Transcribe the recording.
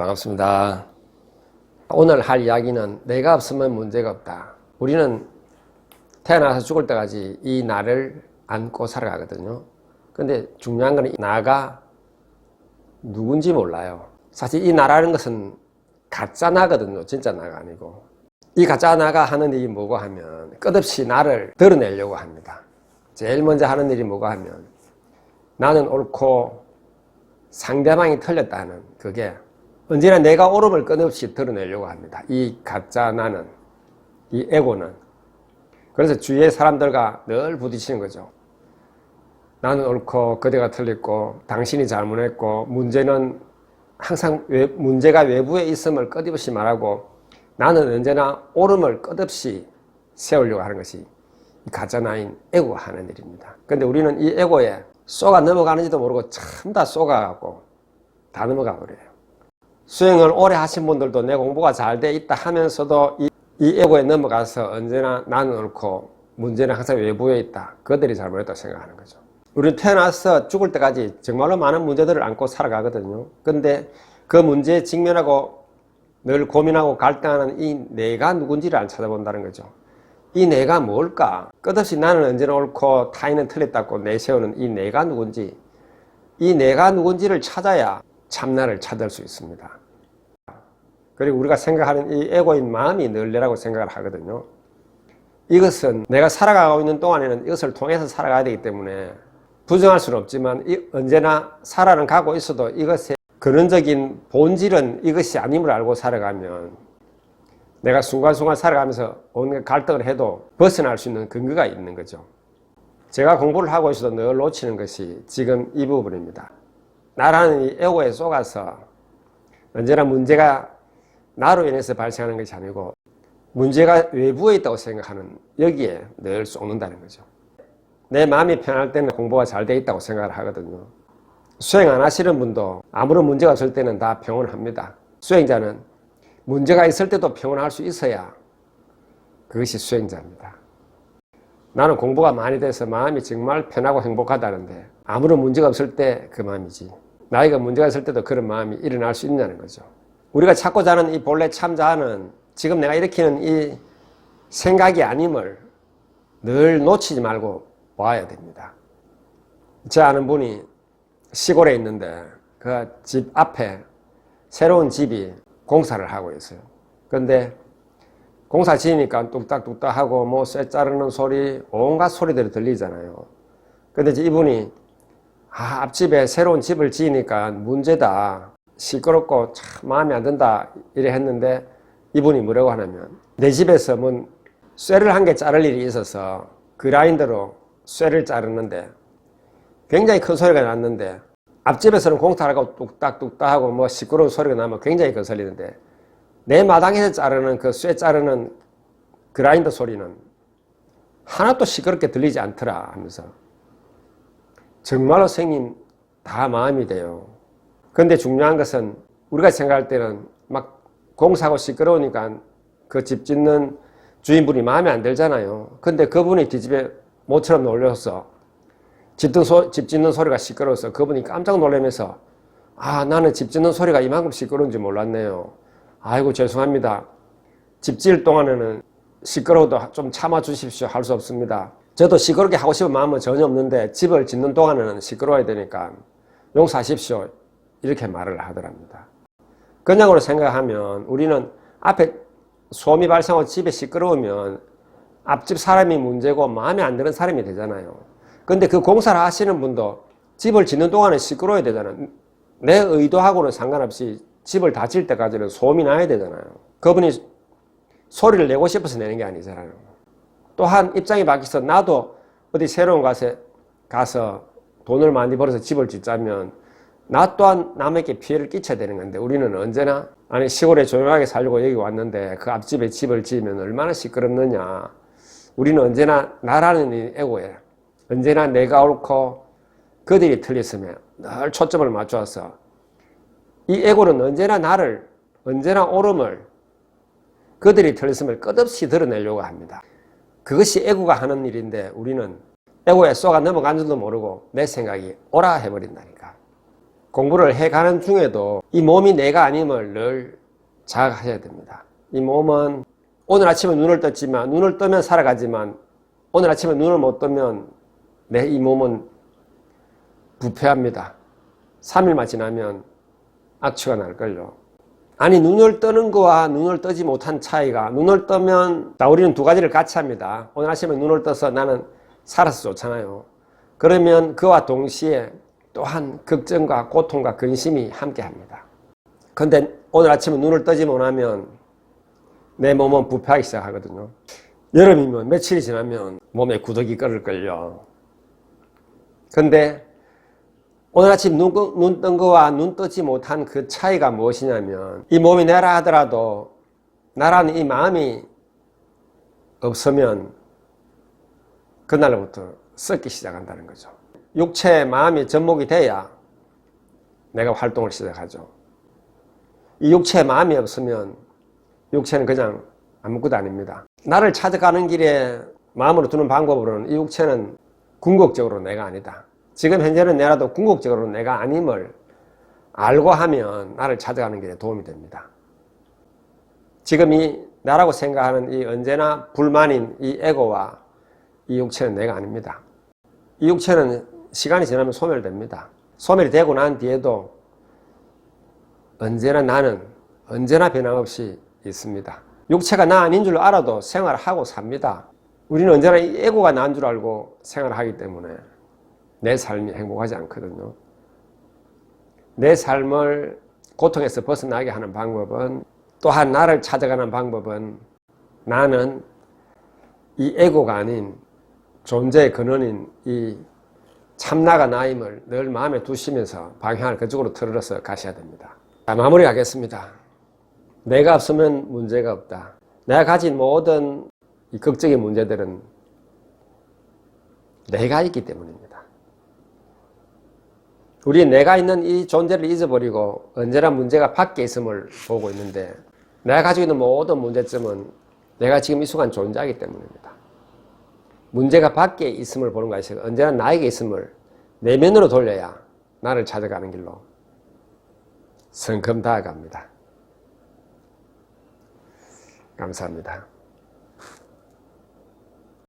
반갑습니다. 오늘 할 이야기는 내가 없으면 문제가 없다. 우리는 태어나서 죽을 때까지 이 나를 안고 살아가거든요. 근데 중요한 건 나가 누군지 몰라요. 사실 이 나라는 것은 가짜 나거든요. 진짜 나가 아니고. 이 가짜 나가 하는 일이 뭐고 하면 끝없이 나를 드러내려고 합니다. 제일 먼저 하는 일이 뭐고 하면 나는 옳고 상대방이 틀렸다는 그게 언제나 내가 옳음을 끊없이 드러내려고 합니다. 이 가짜 나는, 이 에고는. 그래서 주위의 사람들과 늘 부딪히는 거죠. 나는 옳고 그대가 틀렸고 당신이 잘못했고 문제는 항상 외, 문제가 외부에 있음을 끝없이 말하고 나는 언제나 옳음을 끝없이 세우려고 하는 것이 이 가짜 나인 에고가 하는 일입니다. 근데 우리는 이 에고에 쏘가 넘어가는지도 모르고 참 다 쏘가갖고 다 넘어가 버려요. 수행을 오래 하신 분들도 내 공부가 잘 돼 있다 하면서도 이, 이 에고에 넘어가서 언제나 나는 옳고 문제는 항상 외부에 있다. 그들이 잘못했다고 생각하는 거죠. 우리는 태어나서 죽을 때까지 정말로 많은 문제들을 안고 살아가거든요. 근데 그 문제에 직면하고 늘 고민하고 갈등하는 이 내가 누군지를 안 찾아본다는 거죠. 이 내가 뭘까? 끝없이 나는 언제나 옳고 타인은 틀렸다고 내세우는 이 내가 누군지, 이 내가 누군지를 찾아야 참나를 찾을 수 있습니다. 그리고 우리가 생각하는 이 에고인 마음이 늘레라고 생각을 하거든요. 이것은 내가 살아가고 있는 동안에는 이것을 통해서 살아가야 되기 때문에 부정할 수는 없지만 언제나 살아는 가고 있어도 이것의 근원적인 본질은 이것이 아님을 알고 살아가면 내가 순간순간 살아가면서 어느 갈등을 해도 벗어날 수 있는 근거가 있는 거죠. 제가 공부를 하고 있어도 늘 놓치는 것이 지금 이 부분입니다. 나라는 이 에고에 속아서 언제나 문제가 나로 인해서 발생하는 것이 아니고 문제가 외부에 있다고 생각하는 여기에 늘 쏟는다는 거죠. 내 마음이 편할 때는 공부가 잘 돼 있다고 생각을 하거든요. 수행 안 하시는 분도 아무런 문제가 없을 때는 다 평온합니다. 수행자는 문제가 있을 때도 평온할 수 있어야 그것이 수행자입니다. 나는 공부가 많이 돼서 마음이 정말 편하고 행복하다는데 아무런 문제가 없을 때 그 마음이지. 나이가 문제가 있을 때도 그런 마음이 일어날 수 있냐는 거죠. 우리가 찾고자 하는 이 본래 참자는 지금 내가 일으키는 이 생각이 아님을 늘 놓치지 말고 봐야 됩니다. 제 아는 분이 시골에 있는데 그 집 앞에 새로운 집이 공사를 하고 있어요. 근데 공사 지으니까 뚝딱뚝딱 하고 뭐 쇠 자르는 소리 온갖 소리들이 들리잖아요. 근데 이분이 아, 앞집에 새로운 집을 지으니까 문제다. 시끄럽고 참 마음에 안 든다. 이래 했는데 이분이 뭐라고 하냐면 내 집에서 뭔 쇠를 한 개 자를 일이 있어서 그라인더로 쇠를 자르는데 굉장히 큰 소리가 났는데 앞집에서는 공사하고 뚝딱뚝딱 하고 뭐 시끄러운 소리가 나면 굉장히 거슬리는데 내 마당에서 자르는 그 쇠 자르는 그라인더 소리는 하나도 시끄럽게 들리지 않더라 하면서 정말로 생님 다 마음이 돼요. 근데 중요한 것은 우리가 생각할 때는 막 공사하고 시끄러우니까 그 집 짓는 주인분이 마음에 안 들잖아요. 근데 그분이 뒤집에 모처럼 놀려서 짓던 소, 집 짓는 소리가 시끄러워서 그분이 깜짝 놀라면서 아 나는 집 짓는 소리가 이만큼 시끄러운지 몰랐네요. 아이고 죄송합니다. 집 지을 동안에는 시끄러워도 좀 참아 주십시오 할 수 없습니다. 저도 시끄럽게 하고 싶은 마음은 전혀 없는데 집을 짓는 동안에는 시끄러워야 되니까 용서하십시오 이렇게 말을 하더랍니다. 그냥으로 생각하면 우리는 앞에 소음이 발생하고 집에 시끄러우면 앞집 사람이 문제고 마음에 안 드는 사람이 되잖아요. 근데 그 공사를 하시는 분도 집을 짓는 동안에 시끄러워야 되잖아요. 내 의도하고는 상관없이 집을 다질 때까지는 소음이 나야 되잖아요. 그분이 소리를 내고 싶어서 내는 게 아니잖아요. 또한 입장이 바뀌어서 나도 어디 새로운 곳에 가서 돈을 많이 벌어서 집을 짓자면 나 또한 남에게 피해를 끼쳐야 되는 건데 우리는 언제나 아니 시골에 조용하게 살려고 여기 왔는데 그 앞집에 집을 지으면 얼마나 시끄럽느냐 우리는 언제나 나라는 이 에고에 언제나 내가 옳고 그들이 틀렸으면 늘 초점을 맞춰서 이 에고는 언제나 나를 언제나 옳음을 그들이 틀렸음을 끝없이 드러내려고 합니다. 그것이 에고가 하는 일인데 우리는 에고에 쏘가 넘어간 줄도 모르고 내 생각이 오라 해버린다니까. 공부를 해가는 중에도 이 몸이 내가 아님을 늘 자각하셔야 됩니다. 이 몸은 오늘 아침에 눈을 떴지만 눈을 뜨면 살아가지만 오늘 아침에 눈을 못 뜨면 내 이 몸은 부패합니다. 3일만 지나면 악취가 날걸요. 아니 눈을 뜨는 거와 눈을 뜨지 못한 차이가 눈을 뜨면 자 우리는 두 가지를 같이 합니다. 오늘 아침에 눈을 떠서 나는 살아서 좋잖아요. 그러면 그와 동시에 또한 걱정과 고통과 근심이 함께 합니다. 근데 오늘 아침에 눈을 뜨지 못하면 내 몸은 부패하기 시작하거든요. 여름이면 며칠이 지나면 몸에 구더기 끓을걸요. 근데 오늘 아침 눈, 눈 뜬 거와 눈 뜨지 못한 그 차이가 무엇이냐면 이 몸이 내라 하더라도 나라는 이 마음이 없으면 그날부터 썩기 시작한다는 거죠. 육체, 마음이 접목이 돼야 내가 활동을 시작하죠. 이 육체, 마음이 없으면 육체는 그냥 아무것도 아닙니다. 나를 찾아가는 길에 마음으로 두는 방법으로는 이 육체는 궁극적으로 내가 아니다. 지금 현재는 내라도 궁극적으로 내가 아님을 알고 하면 나를 찾아가는 길에 도움이 됩니다. 지금 이 나라고 생각하는 이 언제나 불만인 이 에고와 이 육체는 내가 아닙니다. 이 육체는 시간이 지나면 소멸됩니다. 소멸이 되고 난 뒤에도 언제나 나는 언제나 변함없이 있습니다. 육체가 나 아닌 줄 알아도 생활하고 삽니다. 우리는 언제나 이 에고가 난 줄 알고 생활하기 때문에 내 삶이 행복하지 않거든요. 내 삶을 고통에서 벗어나게 하는 방법은 또한 나를 찾아가는 방법은 나는 이 에고가 아닌 존재의 근원인 이 참나가 나임을 늘 마음에 두시면서 방향을 그쪽으로 틀어서 가셔야 됩니다. 자, 마무리하겠습니다. 내가 없으면 문제가 없다. 내가 가진 모든 이 극적인 문제들은 내가 있기 때문입니다. 우리 내가 있는 이 존재를 잊어버리고 언제나 문제가 밖에 있음을 보고 있는데 내가 가지고 있는 모든 문제점은 내가 지금 이 순간 존재하기 때문입니다. 문제가 밖에 있음을 보는 것이 언제나 나에게 있음을 내면으로 돌려야 나를 찾아가는 길로 성큼 다가갑니다. 감사합니다.